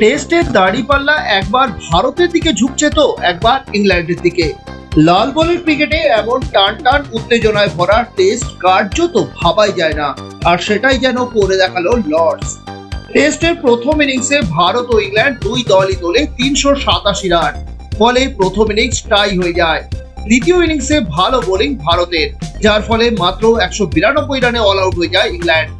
টেস্টের দাড়িপাল্লা একবার ভারতের দিকে ঝুঁকছে তো, একবার ইংল্যান্ডের দিকে। লাল বলের ক্রিকেটে এমন টান টান উত্তেজনায় ভরা টেস্ট কার্যত ভাবাই যায় না, আর সেটাই যেন করে দেখাল লর্ডস। টেস্টের প্রথম ইনিংসে ভারত ও ইংল্যান্ড দুই দলই তোলে তিনশো সাতাশি রান, ফলে প্রথম ইনিংস টাই হয়ে যায়। দ্বিতীয় ইনিংসে ভালো বোলিং ভারতের, যার ফলে মাত্র একশো বিরানব্বই রানে অল আউট হয়ে যায় ইংল্যান্ড।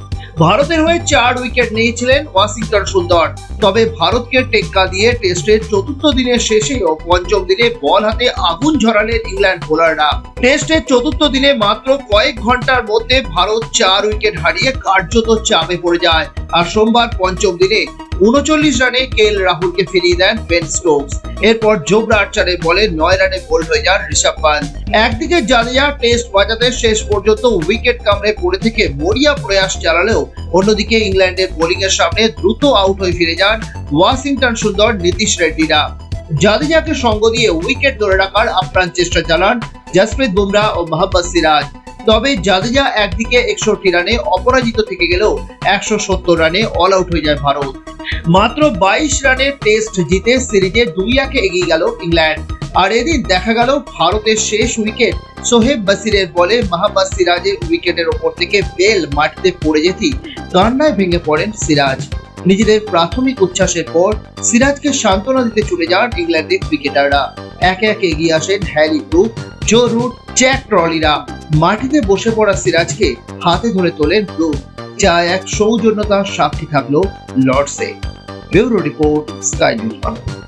ভারতের হয়ে চার উইকেট নিয়েছিলেন ওয়াশিংটন সুন্দর। তবে ভারতকে টেক্কা দিয়ে টেস্টের চতুর্থ দিনের শেষে ও পঞ্চম দিনে বল হাতে আগুন ঝরালেন ইংল্যান্ড বোলাররা। টেস্টের চতুর্থ দিনে মাত্র কয়েক ঘণ্টার মধ্যে ভারত চার উইকেট হারিয়ে কার্যত চাপে পড়ে যায়। আর সোমবার পঞ্চম দিনে উনচল্লিশ রানে কেএল রাহুলকে ফিরিয়ে দেন বেন স্টোকস। এরপর জোবরা আর্চারের বলে নয় রানে বোল্ড হয়ে যান ঋষভ পান্ত একদিকে জাদেজা টেস্ট বাজাতে শেষ পর্যন্ত উইকেট কামড়ে পড়ে থেকে মরিয়া প্রয়াস চালালেও অন্যদিকে ইংল্যান্ডের বোলিং এর সামনে দ্রুত আউট হয়ে ফিরে যান ওয়াশিংটন সুন্দর নীতিশ রেড্ডিরা। জাদেজাকে সঙ্গ দিয়ে উইকেট ধরে রাখার আপ্রাণ চেষ্টা চালান জাসপ্রীত বুমরা ও মোহাম্মদ সিরাজ। তবে জাদেজা একদিকে একষট্টি রানে অপরাজিত থেকে গেলেও একশো সত্তর রানে অল আউট হয়ে যায় ভারত। মাত্র বাইশ রানে টেস্ট জিতে সিরিজে দুই একে এগিয়ে গেল ইংল্যান্ড। আর এদিন দেখা গেল ভারতের শেষ উইকেট। সোহেব বাসিরের বলে মাহবাজ সিরাজের উইকেটের ওপর থেকে বেল মাটিতে পড়ে যেতেই কান্নায় ভেঙে পড়েন সিরাজ। নিজেদের প্রাথমিক উচ্ছ্বাসের পর সিরাজকে সান্ত্বনা দিতে চলে যান ইংল্যান্ডের ক্রিকেটাররা। একে একে এগিয়ে আসেন Harry Brook Joe Root, Jack ট্রলিরা। মাটিতে বসে পড়া সিরাজকে হাতে ধরে তোলেন ব্রুক যা এক সৌজন্যতার সাক্ষী থাকল লর্ডসে। Bureau report Sky News Bangla.